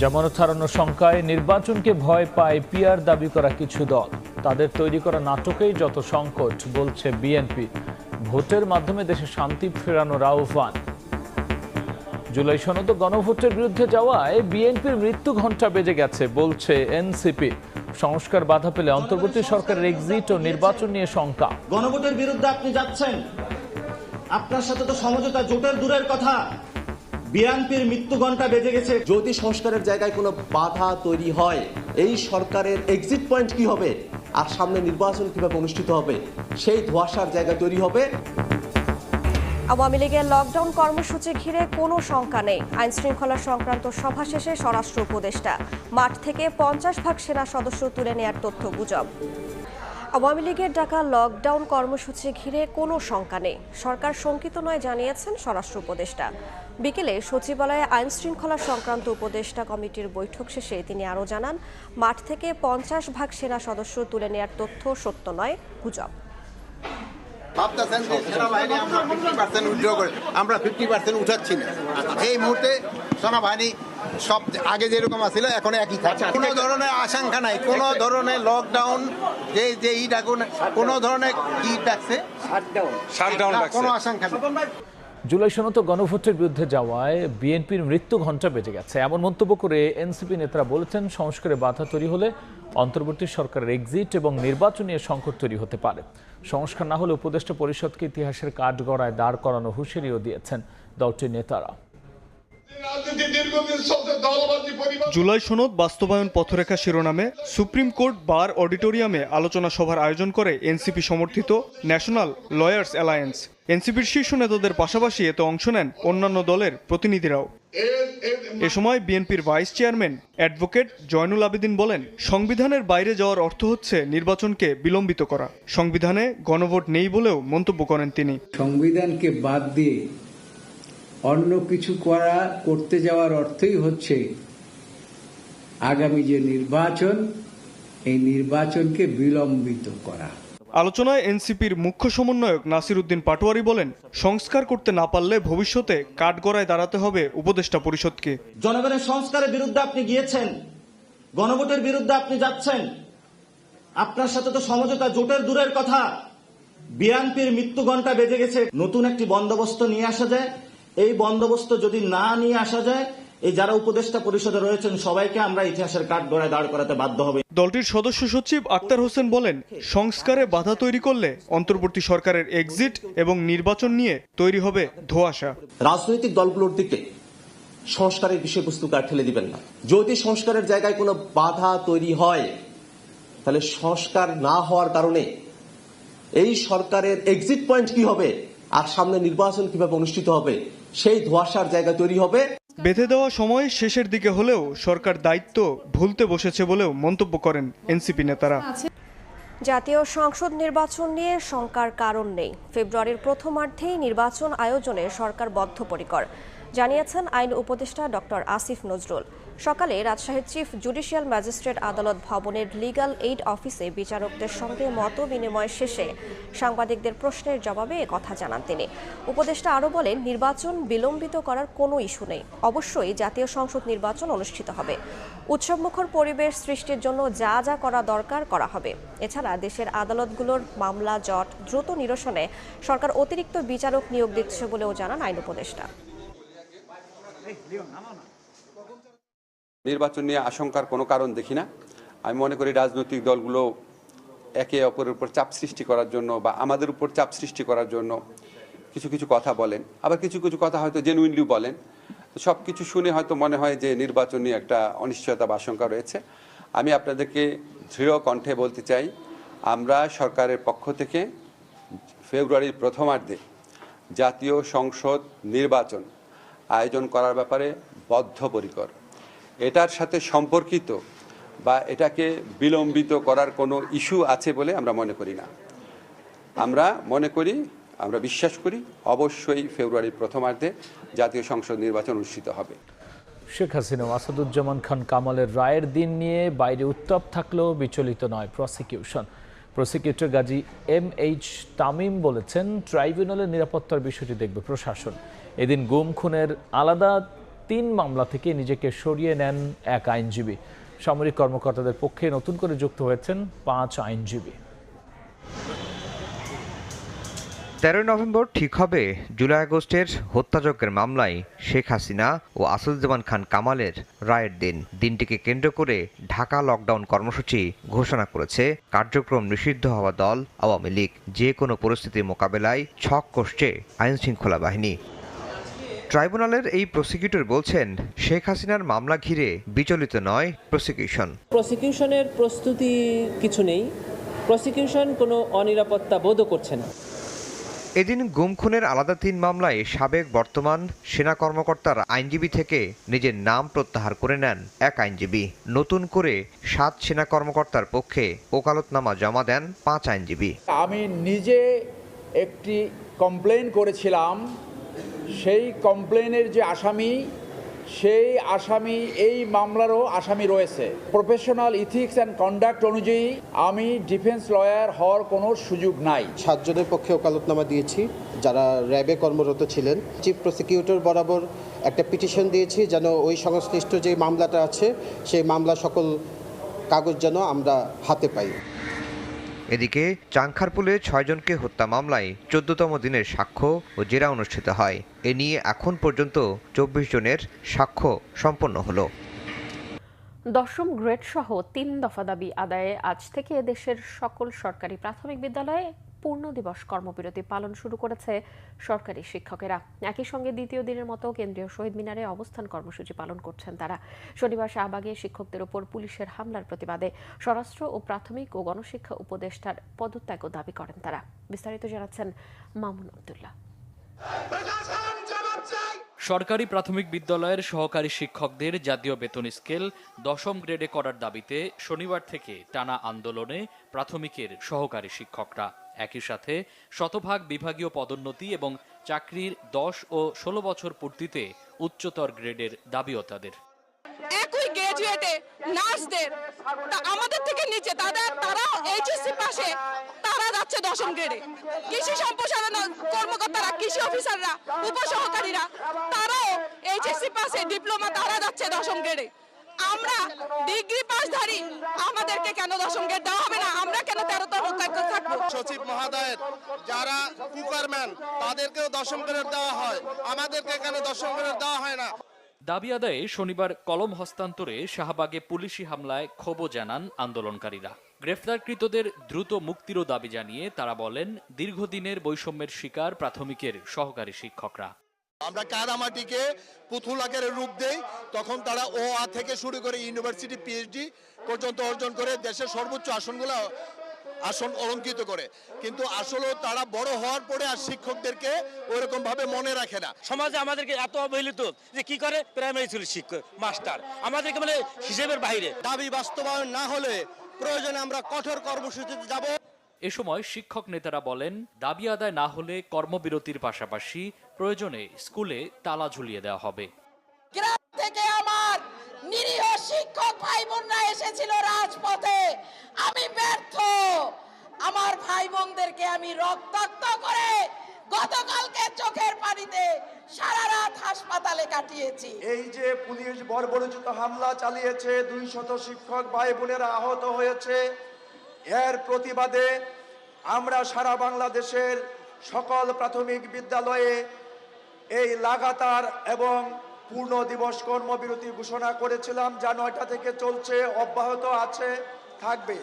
জামানত হারানোর শঙ্কায় নির্বাচনকে ভয় পায় পিয়ার দাবি করা কিছু দল। তাদের তৈরি করা নাটকেই যত সংকট, বলছে বিএনপি। ভোটের মাধ্যমে দেশে শান্তি ফেরানোর আহ্বান। জুলাই সনদ গণভোটের বিরুদ্ধে যাওয়ায় বিএনপির মৃত্যু ঘণ্টা বেজে গেছে, বলছে এনসিপি। সংস্কার বাধা পেলে অন্তর্বর্তী সরকারের এক্সিট ও নির্বাচন নিয়ে শঙ্কা। গণভোটের বিরুদ্ধে আপনি যাচ্ছেন। আপনার সাথে তো সমঝোতা, জোটের দূরের কথা। বিএনপির মৃত্যু ঘণ্টা বেজে গেছে। যদি সংস্কারের জায়গায় কোনো বাধা তৈরি হয়? এই সরকারের এক্সিট পয়েন্ট কি হবে? আর সামনে নির্বাচন কীভাবে অনুষ্ঠিত হবে? সেই ধোয়াশার জায়গা তৈরি হবে। আওয়ামী লীগের লকডাউন কর্মসূচি ঘিরে কোনো শঙ্কা নেই। আইন শৃঙ্খলা সংক্রান্ত সভা শেষে স্বরাষ্ট্র উপদেষ্টা। মাঠ থেকে পঞ্চাশ ভাগ সেনা সদস্য তুলে নেয়ার তথ্য গুজব। আওয়ামী লীগের ডাকা লকডাউন কর্মসূচি ঘিরে কোনো শঙ্কা নেই। সরকার শঙ্কিত নয় জানিয়েছেন স্বরাষ্ট্র উপদেষ্টা। বিকেলে সচিবালয়ে আইন শৃঙ্খলা সংক্রান্ত উপদেষ্টা কমিটির বৈঠক শেষে তিনি আরও জানান, মাঠ থেকে পঞ্চাশ ভাগ সেনা সদস্য তুলে নেয়ার তথ্য সত্য নয়। গুজব। আমরা ফিফটি পার্সেন্ট উঠাচ্ছি না। এই মুহূর্তে সেনাবাহিনী সব আগে যেরকম আছিল এখন একই থাকছে কোনো ধরনের আশঙ্কা নাই কোনো ধরনের লকডাউন যে যে ই ডাকুন কোনো ধরনের কি ডাকছে কোনো আশঙ্কা নেই। জুলাই সনত গণভোটের বিরুদ্ধে যাওয়ায় বিএনপির মৃত্যু ঘণ্টা বেজে গেছে। এমন মন্তব্য করে এনসিপি নেতারা বলেছেন সংস্কারে বাধা তৈরি হলে অন্তর্বর্তী সরকারের এক্সিট এবং নির্বাচন নিয়ে সংকট তৈরি হতে পারে। সংস্কার না হলে উপদেষ্টা পরিষদকে ইতিহাসের কাঠগড়ায় দাঁড় করানো হুঁশিয়ারিও দিয়েছেন দলটির নেতারা। জুলাই সনদ বাস্তবায়ন পথরেখা শিরোনামে সুপ্রিম কোর্ট বার অডিটোরিয়ামে আলোচনা সভার আয়োজন করে এনসিপি সমর্থিত ন্যাশনাল লয়ার্স অ্যালায়েন্স। এনসিপির শীর্ষ নেতাদের পাশাপাশি এতে অংশ নেন অন্যান্য দলের প্রতিনিধিরাও। এ সময় বিএনপির vice chairman advocate Zainul Abedin বলেন সংবিধানের বাইরে যাওয়ার অর্থ হচ্ছে নির্বাচনকে বিলম্বিত করা। সংবিধানে গণভোট নেই বলেও মন্তব্য করেন তিনি। সংবিধানকে বাদ দিয়ে অন্য কিছু করা করতে যাওয়ার অর্থই হচ্ছে আগামী যে নির্বাচন এই নির্বাচনকে বিলম্বিত করা। আলোচনায় এনসিপির মুখ্য সমন্বয়ক নাসির উদ্দিন পাটোয়ারি বলেন সংস্কার করতে না পারলে ভবিষ্যতে কাঠগড়ায় দাঁড়াতে হবে উপদেষ্টা পরিষদকে। জনগণের সংস্কারের বিরুদ্ধে আপনি গিয়েছেন গণভোটের বিরুদ্ধে আপনি যাচ্ছেন। আপনার সাথে তো সমঝোতা জোটের দূরের কথা। বিএনপির মৃত্যু ঘণ্টা বেজে গেছে। নতুন একটি বন্দোবস্ত নিয়ে আসা যায়। এই বন্দোবস্ত যদি না নিয়ে আসা যায় এই যারা উপদেষ্টা পরিষদে রয়েছেন সবাইকে আমরা ইতিহাসের কাঠ গড়ায় দাঁড় করাতে বাধ্য হবে। দলটির সদস্য সচিব আক্তার হোসেন বলেন সংস্কারে বাধা তৈরি করলে অন্তর্বর্তী সরকারের এক্সিট এবং নির্বাচন নিয়ে তৈরি হবে ধোঁয়াশা। রাজনৈতিক দলগুলোর দিকে সংস্কারের বিষয়বস্তুকে আর ঠেলে দিবেন না। যদি সংস্কারের জায়গায় কোনো বাধা তৈরি হয় তাহলে সংস্কার না হওয়ার কারণে এই সরকারের এক্সিট পয়েন্ট কি হবে আর সামনে নির্বাচন কীভাবে অনুষ্ঠিত হবে সেই ধোয়াশার জায়গা তৈরি হবে। বেঁধে দেওয়া সময় শেষের দিকে হলেও সরকার দায়িত্ব ভুলতে বসেছে বলেও মন্তব্য করেন এনসিপি নেতারা। জাতীয় সংসদ নির্বাচন নিয়ে শঙ্কার কারণ নেই। ফেব্রুয়ারির প্রথমার্ধেই নির্বাচন আয়োজনে সরকার বদ্ধপরিকর। জানিয়েছেন আইন উপদেষ্টা ডক্টর আসিফ নজরুল। সকালে রাজশাহীর চিফ জুডিশিয়াল ম্যাজিস্ট্রেট আদালত ভবনের লিগ্যাল এইড অফিসে বিচারকদের সঙ্গে মত বিনিময় শেষে সাংবাদিকদের প্রশ্নের জবাবে কথা জানান তিনি। উপদেষ্টা আরও বলেন, নির্বাচন বিলম্বিত করার কোনো ইস্যু নেই। অবশ্যই জাতীয় সংসদ নির্বাচন অনুষ্ঠিত হবে। উৎসবমুখর পরিবেশ সৃষ্টির জন্য যা যা করা দরকার করা হবে। এছাড়া দেশের আদালতগুলোর মামলা জট দ্রুত নিরসনে সরকার অতিরিক্ত বিচারক নিয়োগ দিচ্ছে বলেও জানান আইন উপদেষ্টা। নির্বাচন নিয়ে আশঙ্কার কোনো কারণ দেখি না। আমি মনে করি রাজনৈতিক দলগুলো একে অপরের উপর চাপ সৃষ্টি করার জন্য বা আমাদের উপর চাপ সৃষ্টি করার জন্য কিছু কিছু কথা বলেন। আবার কিছু কিছু কথা হয়তো জেনুইনলি বলেন। সব কিছু শুনে হয়তো মনে হয় যে নির্বাচন নিয়ে একটা অনিশ্চয়তা বা আশঙ্কা রয়েছে। আমি আপনাদেরকে দৃঢ় কণ্ঠে বলতে চাই, আমরা সরকারের পক্ষ থেকে ফেব্রুয়ারির প্রথমার্ধে জাতীয় সংসদ নির্বাচন আয়োজন করার ব্যাপারে বদ্ধপরিকর। এটার সাথে সম্পর্কিত বা এটাকে বিলম্বিত করার কোনো ইস্যু আছে বলে আমরা মনে করি না। আমরা মনে করি, আমরা বিশ্বাস করি, অবশ্যই ফেব্রুয়ারির প্রথমার্ধে জাতীয় সংসদ নির্বাচন অনুষ্ঠিত হবে। শেখ হাসিনা আসাদুজ্জামান খান কামালের রায়ের দিন নিয়ে বাইরে উত্তাপ থাকলেও বিচলিত নয় prosecution. Prosecutor Gazi M H Tamim বলেছেন, ট্রাইব্যুনালের নিরাপত্তার বিষয়টি দেখবে প্রশাসন। এদিন গুম, খুনের আলাদা তিন মামলা থেকে নিজেকে সরিয়ে নেন এক আইনজীবী। সামরিক কর্মকর্তাদের পক্ষে নতুন করে যুক্ত হয়েছেন পাঁচ আইনজীবী। তেরোই নভেম্বর ঠিক হবে জুলাই আগস্টের হত্যাযজ্ঞের মামলায় শেখ হাসিনা ও আসাদুজ্জামান খান কামালের রায়ের দিন। দিনটিকে কেন্দ্র করে ঢাকা লকডাউন কর্মসূচি ঘোষণা করেছে কার্যক্রম নিষিদ্ধ হওয়া দল আওয়ামী লীগ। যে কোনো পরিস্থিতির মোকাবেলায় ছক কষছে আইনশৃঙ্খলা বাহিনী। ট্রাইব্যুনালের এই প্রসিকিউটর বলছেন শেখ হাসিনার মামলা ঘিরে বিচলিত নয় প্রসিকিউশন। প্রসিকিউশনের প্রস্তুতি কিছু নেই। প্রসিকিউশন কোনো অনিরাপত্তা বোধও করছে না। এদিন গুম খুনের আলাদা তিন মামলায় সাবেক বর্তমান সেনা কর্মকর্তার আইনজীবী থেকে নিজের নাম প্রত্যাহার করে নেন এক আইনজীবী। নতুন করে সাত সেনা কর্মকর্তার পক্ষে ওকালতনামা জমা দেন পাঁচ আইনজীবী। আমি নিজে একটি কমপ্লেন করেছিলাম সেই কমপ্লেনের যে আসামি, সেই আসামি, এই মামলারও আসামি রয়েছে। প্রফেশনাল ইথিক্স অ্যান্ড কন্ডাক্ট অনুযায়ী আমি ডিফেন্স লয়ার হওয়ার কোনো সুযোগ নাই। সাতজনের পক্ষে ওকালতনামা দিয়েছি, যারা র্যাবে কর্মরত ছিলেন। চিফ প্রসিকিউটর বরাবর একটা পিটিশন দিয়েছি যেন ওই সংশ্লিষ্ট যে মামলাটা আছে, সেই মামলা সকল কাগজ যেন আমরা হাতে পাই। এদিকে চাংখারপুলে ছয়জনকে হত্যা মামলায় চোদ্দতম দিনের সাক্ষ্য ও জেরা অনুষ্ঠিত হয়। এ নিয়ে এখন পর্যন্ত চব্বিশ জনের সাক্ষ্য সম্পন্ন হল। দশম গ্রেড সহ তিন দফা দাবি আদায়ে আজ থেকে দেশের সকল সরকারি প্রাথমিক বিদ্যালয়ে পূর্ণ দিবস কর্মবিরতি পালন শুরু করেছে সরকারি শিক্ষকেরা। একই সঙ্গে দ্বিতীয় দিনের মতো কেন্দ্রীয় শহীদ মিনারে অবস্থান কর্মসূচি পালন করছেন তারা। শনিবার শাহবাগে শিক্ষকদের উপর পুলিশের হামলার প্রতিবাদে স্বরাষ্ট্র ও প্রাথমিক ও গণশিক্ষা উপদেষ্টার পদত্যাগও দাবি করেন তারা। বিস্তারিত জানাচ্ছেন মামুন আবদুল্লাহ। সরকারি প্রাথমিক বিদ্যালয়ের সহকারী শিক্ষকদের জাতীয় বেতন স্কেল দশম গ্রেডে করার দাবিতে শনিবার থেকে টানা আন্দোলনে প্রাথমিকের সহকারী শিক্ষকরা। একই সাথে শতভাগ বিভাগীয় পদোন্নতি এবং চাকরির দশ ও ষোলো বছর পূর্তিতে উচ্চতর গ্রেডের দাবিও তাদের। একই গ্রাজুয়েটে নার্সদের আমাদের থেকে নিচে, তাদের তারা এইচএসসি পাশে, তারা যাচ্ছে দশম গ্রেডে কৃষি সম্প্রসারণ কর্মকর্তারা, কৃষি অফিসাররা, উপসহকারীরা, তারাও এইচএসসি পাশে ডিপ্লোমা তারা যাচ্ছে দশম গ্রেডে আমরা ডিগ্রি পাসধারী আমাদেরকে কেন দশম গ্রেড দেওয়া হবে না? থাকব সচিব মহোদয়ের যারা কুকারম্যান তাদেরকেও দশম গ্রেড দেওয়া হয়। আমাদেরকে কেন দশম গ্রেড দেওয়া হয় না। দাবি আদায়ে শনিবার কলম হস্তান্তরে শাহবাগে পুলিশি হামলায় ক্ষোভও জানান আন্দোলনকারীরা। গ্রেফতারকৃতদের দ্রুত মুক্তিরও দাবি জানিয়ে তারা বলেন দীর্ঘদিনের বৈষম্যের শিকার প্রাথমিকের সহকারী শিক্ষকরা। আমরা কাদামাটিকে পুতুল আকারে রূপ দেই তখন তারা ও আ থেকে শুরু করে ইউনিভার্সিটি পিএইচডি পর্যন্ত অর্জন করে দেশের সর্বোচ্চ আসনগুলো আসন অলঙ্কৃত করে। কিন্তু আসলে তারা বড় হওয়ার পরে আর শিক্ষকদেরকে ওরকম ভাবে মনে রাখে না। সমাজে আমাদেরকে এত অবহেলিত যে কি করে? প্রাইমারি স্কুলের শিক্ষক মাস্টার আমাদেরকে মানে হিসেবের বাইরে। দাবি বাস্তবায়ন না হলে প্রয়োজনে আমরা কঠোর কর্মসূচিতে যাব। এ সময় শিক্ষক নেতারা বলেন দাবি আদায় না হলে কর্মবিরতির পাশাপাশি প্রয়োজনে স্কুলে তালা ঝুলিয়ে দেওয়া হবে। গ্রাম থেকে আমার নিরীহ শিক্ষক ভাই বোনরা এসেছিল রাজপথে। আমি ব্যর্থ। আমার ভাই বোনদেরকে আমি রক্তাক্ত করে গতকালকে চোখের পানিতে সারা রাত হাসপাতালে কাটিয়েছি। এই যে পুলিশ বর্বরচিত হামলা চালিয়েছে দুই শত শিক্ষক ভাই বোনেরা আহত হয়েছে, এর প্রতিবাদে আমরা সারা বাংলাদেশের সকল প্রাথমিক বিদ্যালয়ে এই লাগাতার এবং পূর্ণ দিবস কর্মবিরতি ঘোষণা করেছিলাম, যা নয়টা থেকে চলছে, অব্যাহত আছে। থাকবে।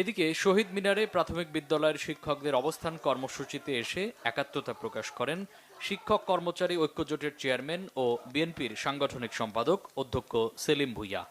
এদিকে শহীদ মিনারে প্রাথমিক বিদ্যালয়ের শিক্ষকদের অবস্থান কর্মসূচিতে এসে একাত্মতা প্রকাশ করেন শিক্ষক কর্মচারী ঐক্যজোটের চেয়ারম্যান ও বিএনপির সাংগঠনিক সম্পাদক অধ্যক্ষ সেলিম ভুইয়া।